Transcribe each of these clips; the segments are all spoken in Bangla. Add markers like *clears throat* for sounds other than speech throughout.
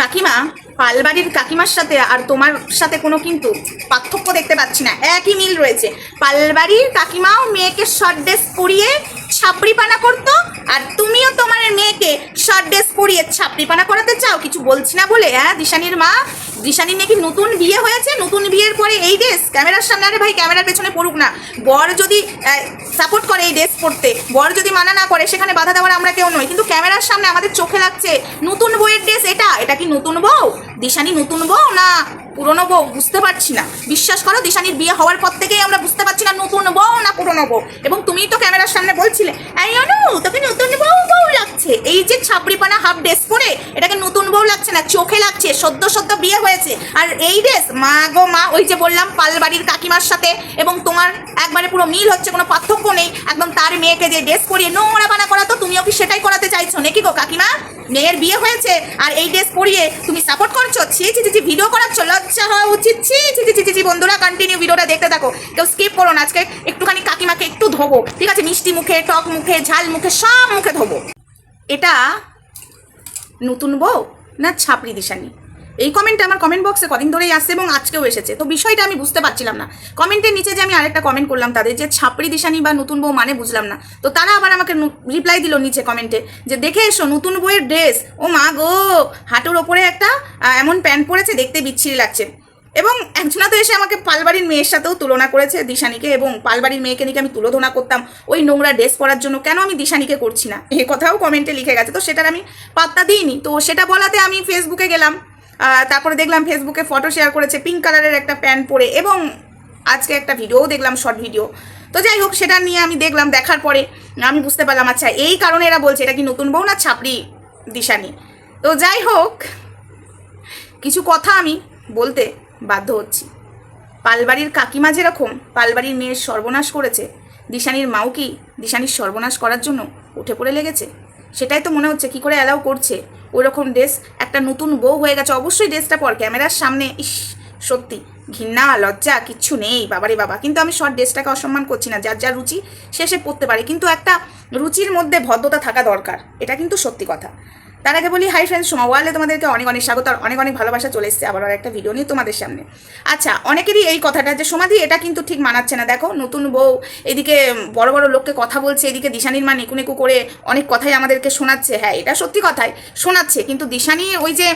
কাকিমা, পালবাড়ির কাকিমার সাথে আর তোমার সাথে কোনো কিন্তু পার্থক্য দেখতে পাচ্ছি না। একই মিল রয়েছে। পালবাড়ির কাকিমাও মেয়েকে শর্ট ড্রেস পরিয়ে ছাপড়ি পানা করতো? আর তুমিও তোমার মেয়েকে শর্ট ড্রেস পরিয়ে ছাপড়ি পানা করাতে চাও? কিছু বলছি না বলে হ্যাঁ দিশানির মা? দিশানির নাকি নতুন বিয়ে হয়েছে? নতুন বিয়ের পরে এই ড্রেস ক্যামেরার সামনে, আরে ভাই, ক্যামেরার পেছনে পড়ুক না। বর যদি সাপোর্ট করে এই ড্রেস পরতে, বর যদি মানা না করে, সেখানে বাধা দেওয়ার আমরা কেউ নই। কিন্তু ক্যামেরার সামনে আমাদের চোখে লাগছে নতুন বইয়ের ড্রেস এটা? এটা কি নতুন বউ? দিশানি নতুন বউ না পুরনো বউ? বুঝতে পারছি না। বিশ্বাস করো, দিশানির বিয়ে হওয়ার পর থেকেই আমরা বুঝতে পারছি না নতুন বউ না পুরনো বউ। এবং তুমি তো ক্যামেরার সামনে বলছিলে, এই অনু, তোকে নতুন বউ বউ লাগছে এই যে ছাপড়িপানা হাফ ড্রেস পরে, এটাকে নতুন বউ লাগছে না, চোখে লাগছে, সদ্য সদ্য বিয়ে হয়েছে। আর এই ড্রেস, মা গো মা, ওই যে বললাম, পালবাড়ির কাকিমার সাথে, এবং তোমার একবারে পুরো মিল হচ্ছে, কোনো পার্থক্য নেই, একদম তার মেয়েকে যে ড্রেস পরিয়ে নোংরা পানা করা, তো তুমিও কি সেটাই করাতে চাইছো নাকি গো কাকিমা? মেয়ের বিয়ে হয়েছে, আর এই ড্রেস পরিয়ে তুমি সাপোর্ট করছ? ছি ছি ছি ভিডিও করাচ্ছ? লজ্জা হওয়া উচিত। ছি ছি ছি ছি ছি, বন্ধুরা কন্টিনিউ ভিডিওটা দেখতে থাকো। কেউ স্কিপ করো না, আজকে একটুখানি কাকিমাকে একটু ধোবো, ঠিক আছে? মিষ্টি মুখে, টক মুখে, ঝাল মুখে, সব মুখে ধোবো। এটা নতুন বউ না ছাপড়ি দিশানি? এই কমেন্টটা আমার কমেন্ট বক্সে কদিন ধরেই আসছে এবং আজকেও এসেছে। তো বিষয়টা আমি বুঝতে পারছিলাম না। কমেন্টের নিচে যে আমি আরেকটা কমেন্ট করলাম তাদের, যে ছাপড়ি দিশানি বা নতুন বউ মানে বুঝলাম না। তো তারা আবার আমাকে রিপ্লাই দিল নিচে কমেন্টে যে দেখে এসো নতুন বউয়ের ড্রেস ও মা গো, হাঁটুর ওপরে একটা এমন প্যান্ট পরেছে, দেখতে বিচ্ছিরি লাগছে। এবং একজনা তো এসে আমাকে পালবাড়ির মেয়ের সাথেও তুলনা করেছে দিশানিকে এবং পালবাড়ির মেয়েকে নিয়ে আমি তুলোধনা করতাম, ওই নোংরা ড্রেস পরার জন্য কেন আমি দিশানিকে করছি না? এ কথাও কমেন্টে লিখে গেছে, তো সেটার আমি পাত্তা দিইনি। তো সেটা বলাতে আমি ফেসবুকে গেলাম তারপরে দেখলাম ফেসবুকে ফটো শেয়ার করেছে পিঙ্ক কালারের একটা প্যান্ট পরে এবং আজকে একটা ভিডিও দেখলাম শর্ট ভিডিও তো যাই হোক, সেটা নিয়ে আমি দেখলাম, দেখার পরে আমি বুঝতে পারলাম আচ্ছা এই কারণে এরা বলছে, এটা কি নতুন বউ না ছাপড়ি দিশানি? তো যাই হোক, কিছু কথা আমি বলতে বাধ্য হচ্ছি। পালবাড়ির কাকিমা যেরকম পালবাড়ির মেয়ের সর্বনাশ করেছে, দিশানির মাও কি দিশানির সর্বনাশ করার জন্য উঠে পড়ে লেগেছে? সেটাই তো মনে হচ্ছে কি করে অ্যালাউ করছে। ওই রকম ড্রেস একটা নতুন বউ হয়ে গেছে, অবশ্যই ড্রেসটা পর ক্যামেরার সামনে। ইস, সত্যি, ঘৃণা, লজ্জা, কিচ্ছু নেই, বাবারে বাবা। কিন্তু আমি শর্ট ড্রেসটাকে অসম্মান করছি না, যার যার রুচি সে সে পড়তে পারে। কিন্তু একটা রুচির মধ্যে ভদ্রতা থাকা দরকার, এটা কিন্তু সত্যি কথা। তার আগে বলি হাই ফ্রেন্ডস সোমা ওয়ালে তোমাদেরকে অনেক অনেক স্বাগত আর অনেক অনেক ভালোবাসা চলে এসেছে আবার একটা ভিডিও নিয়ে তোমাদের সামনে। আচ্ছা অনেকেরই এই কথাটা যে সমাধি এটা কিন্তু ঠিক মানাচ্ছে না। দেখো, নতুন বউ এদিকে বড় বড় লোককে কথা বলছে, এদিকে দিশানির মা নিকু নিকু করে অনেক কথাই আমাদেরকে শোনাচ্ছে। হ্যাঁ এটা সত্যি কথাই, শোনাচ্ছে। কিন্তু দিশানি ওই যে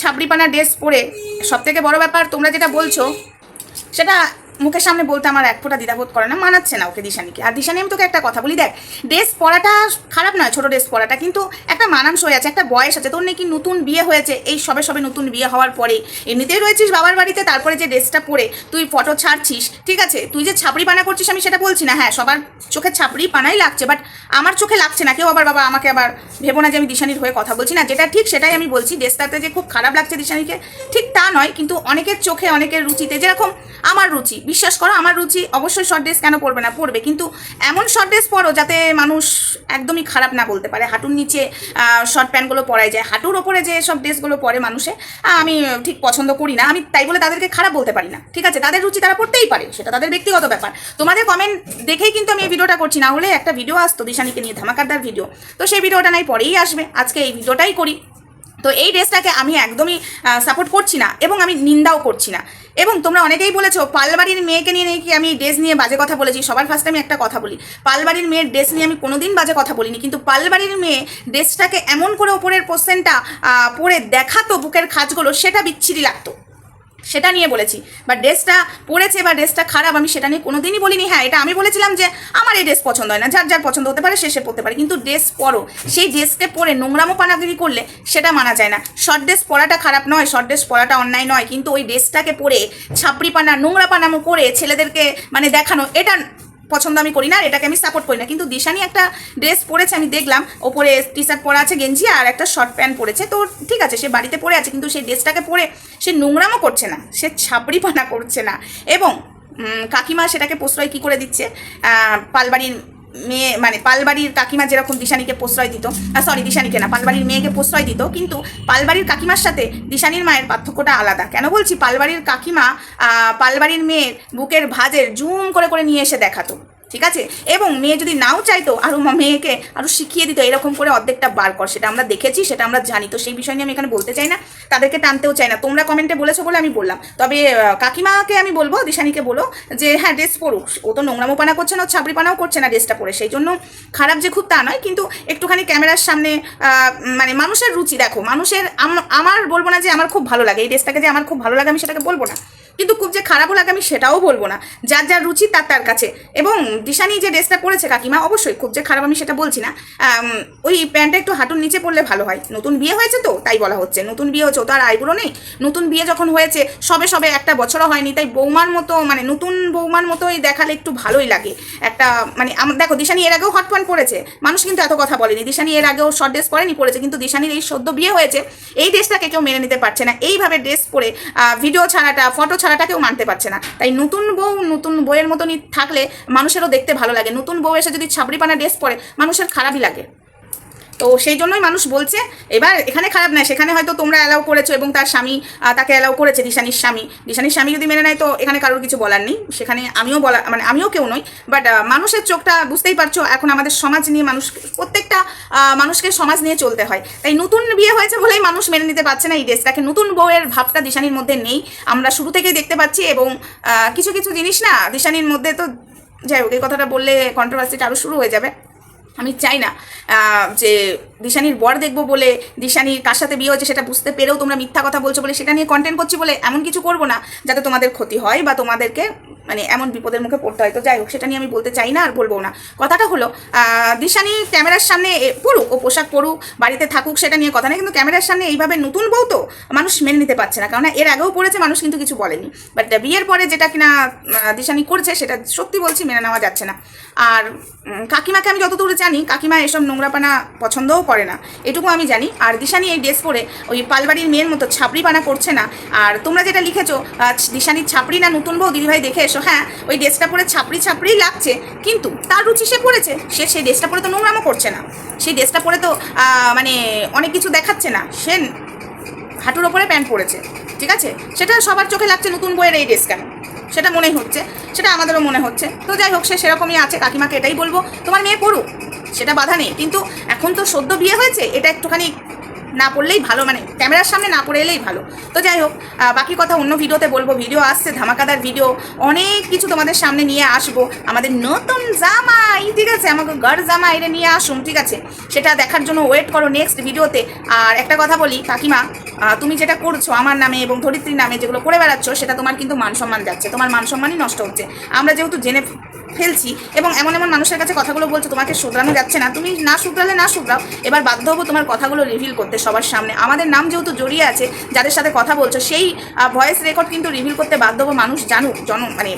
ছাবড়িপানা ড্রেস পরে সব থেকে বড় ব্যাপার তোমরা যেটা বলছো, সেটা মুখের সামনে বলতে আমার এক ফোঁটা দ্বিধাবোধ করে না, মানাচ্ছে না ওকে দিশানিকে। আর দিশানি, আমি তোকে একটা কথা বলি, দেখ, ড্রেস পরাটা খারাপ নয়, ছোট ড্রেস পরাটা, কিন্তু একটা মানানসই আছে, একটা বয়স আছে, তোর নাকি নতুন বিয়ে হয়েছে, এই সবে সবে নতুন বিয়ে হওয়ার পরে। এমনিতেই রয়েছিস বাবার বাড়িতে, তারপরে যে ড্রেসটা পরে তুই ফটো ছাড়ছিস, ঠিক আছে? তুই যে ছাপড়ি পানা করছিস, আমি সেটা বলছি না হ্যাঁ সবার চোখে ছাপড়ি পানাই লাগছে বাট আমার চোখে লাগছে না, কেউ আবার বাবা আমাকে আবার ভেবো না যে আমি দিশানির হয়ে কথা বলছি। না, যেটা ঠিক, সেটাই আমি বলছি, ড্রেসটাতে যে খুব খারাপ লাগছে দিশানিকে, ঠিক তা নয়, কিন্তু অনেকের চোখে, অনেকের রুচিতে, যেরকম আমার রুচি বিশ্বাস করো, আমার রুচি অবশ্যই শর্ট ড্রেস কেন পরবে না? পরবে। কিন্তু এমন শর্ট ড্রেস পরো যাতে মানুষ একদমই খারাপ না বলতে পারে। হাঁটুর নিচে শর্ট প্যান্টগুলো পরাই যায়। হাঁটুর ওপরে যে সব ড্রেসগুলো পরে মানুষে আমি ঠিক পছন্দ করি না। আমি তাই বলে তাদেরকে খারাপ বলতে পারি না। ঠিক আছে? তাদের রুচি তারা পড়তেই পারে, সেটা তাদের ব্যক্তিগত ব্যাপার। তোমাদের কমেন্ট দেখেই কিন্তু আমি এই ভিডিওটা করছি। না হলে একটা ভিডিও আসতো দিশানিকে নিয়ে ধামাকাদার ভিডিও তো সেই ভিডিওটা নাই, পরেই আসবে। আজকে এই ভিডিওটাই করি। তো এই ড্রেসটাকে আমি একদমই সাপোর্ট করছি না এবং আমি নিন্দাও করছি না। এবং তোমরা অনেকেই বলেছ, পালবাড়ির মেয়েকে নিয়ে নাকি আমি ড্রেস নিয়ে বাজে কথা বলেছি, সবার ফার্স্টে আমি একটা কথা বলি। পালবাড়ির মেয়ের ড্রেস নিয়ে আমি কোনোদিন বাজে কথা বলিনি, কিন্তু পালবাড়ির মেয়ে ড্রেসটাকে এমন করে ওপরের পোর্শনটা পরে দেখাতো বুকের খাজগুলো, সেটা বিচ্ছিরি লাগতো। সেটা নিয়ে বলেছি। বা ড্রেসটা পরেছে বা ড্রেসটা খারাপ, আমি সেটা নিয়ে কোনো দিনই বলিনি। হ্যাঁ এটা আমি বলেছিলাম যে আমার এই ড্রেস পছন্দ হয় না। যার যার পছন্দ হতে পারে, সে সে পরতে পারে। কিন্তু ড্রেস পরো। সেই ড্রেসকে পরে নোংরামো পানাগিরি করলে সেটা মানা যায় না। শর্ট ড্রেস পরাটা খারাপ নয়, শর্ট ড্রেস পরাটা অন্যায় নয়। কিন্তু ওই ড্রেসটাকে পরে ছাপড়ি পানা, নোংরা পানামো করে ছেলেদেরকে মানে দেখানো, এটা পছন্দ আমি করি না, আর এটাকে আমি সাপোর্ট করি না। কিন্তু দিশানি একটা ড্রেস পরেছে, আমি দেখলাম, ওপরে টি শার্ট পরা আছে গেঞ্জি আর একটা শর্ট প্যান্ট পরেছে। তো ঠিক আছে, সে বাড়িতে পরে আছে, কিন্তু সেই ড্রেসটাকে পরে সে নোংরামও করছে না, সে ছাপড়িপানা করছে না। এবং কাকিমা সেটাকে প্রশ্রয় কী করে দিচ্ছে? পালবাড়ির মেয়ে মানে পালবাড়ির কাকিমা যেরকম দিশানিকে প্রশ্রয় দিত সরি দিশানিকে না, পালবাড়ির মেয়েকে প্রশ্রয় দিত, কিন্তু পালবাড়ির কাকিমার সাথে দিশানির মায়ের পার্থক্যটা আলাদা। কেন বলছি? পালবাড়ির কাকিমা পালবাড়ির মেয়ের বুকের ভাজের জুম করে করে নিয়ে এসে দেখাতো। ঠিক আছে? এবং মেয়ে যদি নাও চাইতো আরও মেয়েকে আরও শিখিয়ে দিত, এরকম করে অর্ধেকটা বার কর। সেটা আমরা দেখেছি, সেটা আমরা জানি। তো সেই বিষয় নিয়ে আমি এখানে বলতে চাই না। তাদেরকে টানতেও চাই না। তোমরা কমেন্টে বলেছ বলে আমি বললাম। তবে কাকিমাকে আমি বলব, দিশানিকে বলো, যে হ্যাঁ ড্রেস পড়ুক ও তো নোংরামো পানা করছে না, ও ছাবড়ি পানাও করছে না ড্রেসটা পরে। সেই জন্য খারাপ যে খুব তা নয়, কিন্তু একটুখানি ক্যামেরার সামনে মানে মানুষের রুচি দেখো। মানুষের আমার বলব না যে আমার খুব ভালো লাগে। এই ড্রেসটাকে যে আমার খুব ভালো লাগে, আমি সেটাকে বলব না। কিন্তু খুব যে খারাপও লাগে আমি সেটাও বলব না। যার যার রুচি, তার তার কাছে। এবং দিশানি যে ড্রেসটা পরেছে কাকিমা, অবশ্যই খুব যে খারাপ আমি সেটা বলছি না। ওই প্যান্টটা একটু হাঁটুর নিচে পড়লে ভালো হয়। নতুন বিয়ে হয়েছে তো, তাই বলা হচ্ছে। নতুন বিয়ে হচ্ছে তো আর আইবুড়ো নেই। নতুন বিয়ে যখন হয়েছে, সবে সবে একটা বছরও হয়নি, তাই বৌমার মতো মানে নতুন বৌমার মতোই দেখালে একটু ভালোই লাগে। একটা মানে আম- দেখো, দিশানি এর আগেও হট প্যান্ট পরেছে। মানুষ কিন্তু এত কথা বলেনি। দিশানি এর আগেও শর্ট ড্রেস পরেনি, পরেছে। কিন্তু দিশানির এই সদ্য বিয়ে হয়েছে, এই ড্রেসটাকে কেউ মেনে নিতে পারছে না। এইভাবে ড্রেস পরে ভিডিও ছাড়াটা, ফটো ছাড়াটা কেউ মানতে পারছে না। তাই নতুন বউ, নতুন বইয়ের মতনই থাকলে মানুষেরও দেখতে ভালো লাগে। নতুন বউ এসে যদি ছাবড়ি পানা ড্রেস পরে, মানুষের খারাপই লাগে। তো সেই জন্যই মানুষ বলছে, এবার এখানে খারাপ নয়, সেখানে হয়তো তোমরা অ্যালাউ করেছ এবং তার স্বামী তাকে অ্যালাউ করেছে দিশানির স্বামী। দিশানির স্বামী যদি মেনে নেয়, তো এখানে কারোর কিছু বলার নেই। সেখানে আমিও বলা মানে আমিও কেউ নই বাট মানুষের চোখটা বুঝতেই পারছ, এখন আমাদের সমাজ নিয়ে মানুষ, প্রত্যেকটা মানুষকে সমাজ নিয়ে চলতে হয়। তাই নতুন বিয়ে হয়েছে বলেই মানুষ মেনে নিতে পারছে না এই ড্রেসটাকে। নতুন বউয়ের ভাবটা দিশানির মধ্যে নেই। আমরা শুরু থেকেই দেখতে পাচ্ছি এবং কিছু কিছু জিনিস না, দিশানির মধ্যে তো, যাই হোক, এই কথাটা বললে কন্ট্রোভার্সিটা আরও শুরু হয়ে যাবে। আমি চাই না যে দিশানির বর দেখব বলে দিশানির কার সাথে বিয়ে হয়েছে সেটা বুঝতে পেরেও তোমরা মিথ্যা কথা বলছো বলে সেটা নিয়ে কন্টেন্ট করছি বলে এমন কিছু করব না যাতে তোমাদের ক্ষতি হয় বা তোমাদেরকে মানে এমন বিপদের মুখে পড়তে হয়। তো যাই হোক, সেটা নিয়ে আমি বলতে চাই না আর বলব না। কথাটা হলো দিশানি ক্যামেরার সামনে পড়ুক, ও পোশাক পরুক, বাড়িতে থাকুক, সেটা নিয়ে কথা না কিন্তু ক্যামেরার সামনে এইভাবে নতুন বউ তো মানুষ মেনে নিতে পারছে না। কারণ এর আগেও পড়েছে, মানুষ কিন্তু কিছু বলেনি। বাট বিয়ের পরে যেটা কিনা দিশানি করছে, সেটা সত্যি বলছি, মেনে নেওয়া যাচ্ছে না। আর কাকিমাকে আমি যতদূর জানি কাকিমা এসব নোংরাপানা পছন্দও করে না। এটুকু আমি জানি। আর দিশানি এই ড্রেস পরে ওই পালবাড়ির মেয়ের মতো ছাপড়ি পানা করছে না। আর তোমরা যেটা লিখেছো দিশানির ছাপড়ি না নতুন বউ দিদিভাই দেখে এসো হ্যাঁ? ওই ড্রেসটা পরে ছাপড়ি ছাপড়ি লাগছে। কিন্তু তার রুচি সে পড়েছে সে সেই ড্রেসটা পরে তো নোংরামও করছে না। সেই ড্রেসটা পরে তো মানে অনেক কিছু দেখাচ্ছে না। সে হাঁটুর ওপরে প্যান্ট পরেছে। ঠিক আছে? সেটা সবার চোখে লাগছে নতুন বইয়ের এই ড্রেস কেন? সেটা মনেই হচ্ছে। সেটা আমাদেরও মনে হচ্ছে। তো যাই হোক, সে সেরকমই আছে। কাকিমাকে এটাই বলব। তোমার মেয়ে পড়ুক। সেটা বাধা নেই। কিন্তু এখন তো সদ্য বিয়ে হয়েছে, এটা একটুখানি না পড়লেই ভালো মানে ক্যামেরার সামনে না পড়ে এলেই ভালো। তো যাই হোক বাকি কথা অন্য ভিডিওতে বলব, ভিডিও আসছে, ধামাকাদার ভিডিও, অনেক কিছু তোমাদের সামনে নিয়ে আসব। আমাদের নতুন জামাই, ঠিক আছে? আমাকে গড় জামা এটা নিয়ে আসুন, ঠিক আছে? সেটা দেখার জন্য ওয়েট করো নেক্সট ভিডিওতে। আর একটা কথা বলি, কাকিমা তুমি যেটা করছ আমার নামে এবং ধরিত্রীর নামে যেগুলো করে বেড়াচ্ছ, সেটা তোমার কিন্তু মান সম্মান যাচ্ছে। তোমার মান সম্মানই নষ্ট হচ্ছে। আমরা যেহেতু জেনে ফেলছি এবং এমন এমন মানুষের কাছে কথাগুলো বলছো, তোমাকে শুধরানো যাচ্ছে না। তুমি না শুধরালে না শুধরাও, এবার বাধ্য হব তোমার কথাগুলো রিভিল করতে সবার সামনে। আমাদের নাম যেহেতু জড়িয়ে আছে, যাদের সাথে কথা বলছো, সেই ভয়েস রেকর্ড কিন্তু রিভিল করতে বাধ্য হব মানুষ জানুক জন মানে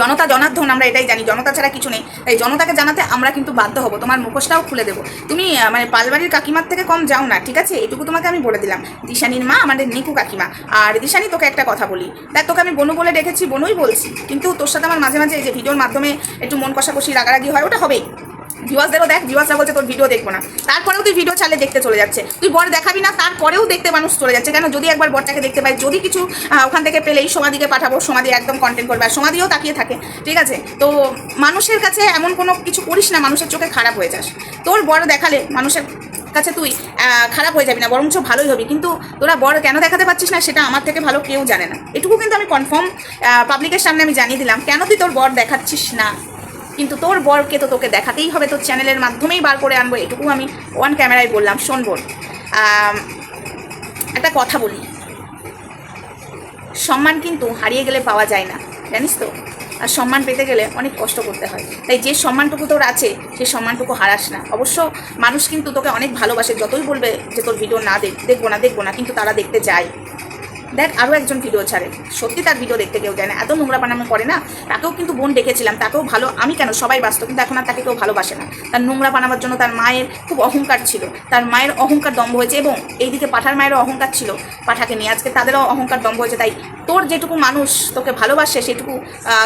জনতা জনার্ধন আমরা এটাই জানি। জনতা ছাড়া কিছু নেই। তাই জনতাকে জানাতে আমরা কিন্তু বাধ্য হব। তোমার মুখোশটাও খুলে দেবো। তুমি মানে পালবাড়ির কাকিমার থেকে কম যাও না, ঠিক আছে? এটুকু তোমাকে আমি বলে দিলাম। দিশানির মা আমাদের নিকু কাকিমা। আর দিশানি, তোকে একটা কথা বলি। দেখ, তোকে আমি বনু বলে ডেকেছি, বনুই বলছি। কিন্তু তোর সাথে আমার মাঝে মাঝে এই যে ভিডিওর মাধ্যমে একটু মন কষাকষি, রাগারাগি হয়, ওটা হবেই। ভিউয়ার্সদেরও দেখ ভিউয়ার্সরা বলছে তোর ভিডিও দেখব না। তারপরেও তুই ভিডিও চালে দেখতে চলে যাচ্ছে। তুই বর দেখাবি না, তারপরেও দেখতে মানুষ চলে যাচ্ছে। কেন? যদি একবার বরটাকে দেখতে পাই, যদি কিছু ওখান থেকে পেলেই সমাধিকে পাঠাবো সমাধি একদম কন্টেন্ট করবে। আর সমাধিও তাকিয়ে থাকে, ঠিক আছে? তো মানুষের কাছে এমন কোনো কিছু করিস না, মানুষের চোখে খারাপ হয়ে যাস। তোর বর দেখালে মানুষের কাছে তুই খারাপ হয়ে যাবি না, বরঞ্চ ভালোই হবি। কিন্তু তোরা বড় কেন দেখাতে পারছিস না, সেটা আমার থেকে ভালো কেউ জানে না। এটুকু কিন্তু আমি কনফার্ম পাবলিকের সামনে আমি জানিয়ে দিলাম। কেন তুই তোর বর দেখাচ্ছিস না? কিন্তু তোর বরকে তো তোকে দেখাতেই হবে, তোর চ্যানেলের মাধ্যমেই বার করে আনব, এটুকু আমি ওয়ান ক্যামেরায় বললাম, শোন বোন। একটা কথা বলি। সম্মান কিন্তু হারিয়ে গেলে পাওয়া যায় না, জানিস তো? আর সম্মান পেতে গেলে অনেক কষ্ট করতে হয়। তাই যে সম্মানটুকু তোর আছে সেই সম্মানটুকু হারাস না। অবশ্য মানুষ কিন্তু তোকে অনেক ভালোবাসে, যতই বলবে যে তোর ভিডিও না দেখ দেখব না দেখব না, কিন্তু তারা দেখতে যায়। দেখ আরও একজন ভিডিও ছাড়ে। সত্যি তার ভিডিও দেখতে কেউ যায় না। এত নোংরা পানামো করে না, তাকেও কিন্তু বোন ডেকেছিলাম, তাকেও ভালো, আমি কেন? সবাই বাঁচত কিন্তু এখন আর তাকে কেউ ভালোবাসে না। তার নোংরা পানাবার জন্য তার মায়ের খুব অহংকার ছিল। তার মায়ের অহংকার দম্ভ হয়েছে এবং এইদিকে পাঠার মায়েরও অহংকার ছিল পাঠাকে নিয়ে। আজকে তাদেরও অহংকার দম্ভ হয়েছে, তাই তোর যেটুকু মানুষ তোকে ভালোবাসে, সেটুকু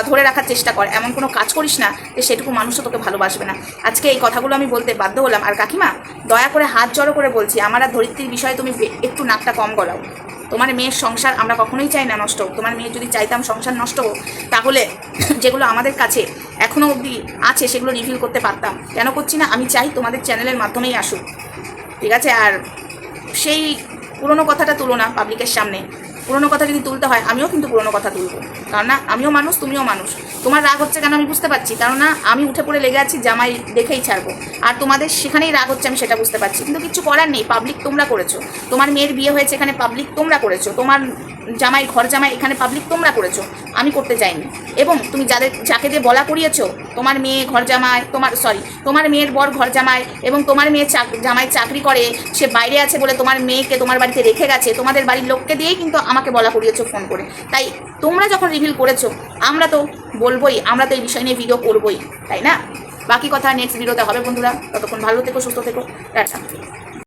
ধরে রাখার চেষ্টা কর। এমন কোনো কাজ করিস না যে সেটুকু মানুষও তোকে ভালোবাসবে না। আজকে এই কথাগুলো আমি বলতে বাধ্য হলাম। আর কাকিমা, দয়া করে হাত জড়ো করে বলছি, আমার আর ধরিত্রীর বিষয়ে তুমি একটু নাকটা কম গলাও। তোমার মেয়ের সংসার আমরা কখনোই চাই না নষ্ট হোক। তোমার মেয়ে যদি চাইতাম সংসার নষ্ট হোক, তাহলে *clears throat* যেগুলো আমাদের কাছে এখনও অবধি আছে, সেগুলো রিভিল করতে পারতাম। কেন করছি না? আমি চাই তোমাদের চ্যানেলের মাধ্যমেই আসুক। ঠিক আছে? আর সেই পুরনো কথাটা তুলো না পাবলিকের সামনে। পুরনো কথা যদি তুলতে হয়, আমিও কিন্তু পুরনো কথা তুলবো। কারণ না আমিও মানুষ, তুমিও মানুষ। তোমার রাগ হচ্ছে কেন আমি বুঝতে পারছি? কারণ না আমি উঠে পড়ে লেগে আছি, জামাই দেখেই ছাড়বো। আর তোমাদের সেখানেই রাগ হচ্ছে, আমি সেটা বুঝতে পারছি। কিন্তু কিছু করার নেই পাবলিক তোমরা করেছ। তোমার মেয়ের বিয়ে হয়েছে, এখানে পাবলিক তোমরা করেছ। তোমার জামাই, ঘর জামাই, এখানে পাবলিক তোমরা করেছ। আমি করতে যাইনি। এবং তুমি যাদের, যাকে দিয়ে বলা করিয়েছো, তোমার মেয়ে ঘর জামাই, তোমার সরি তোমার মেয়ের বর ঘর জামাই এবং তোমার মেয়ে জামাই চাকরি করে, সে বাইরে আছে বলে তোমার মেয়েকে তোমার বাড়িতে রেখে গেছে, তোমাদের বাড়ির লোককে দিয়েই কিন্তু আমাকে বলা করিয়েছো ফোন করে। তাই তোমরা যখন রিভিল করেছ, আমরা তো বলবোই, আমরা তো এই বিষয় নিয়ে ভিডিও করবোই, তাই না? বাকি কথা নেক্সট ভিডিওতে হবে বন্ধুরা। ততক্ষণ ভালো থেকো, সুস্থ থেকো, টাটা।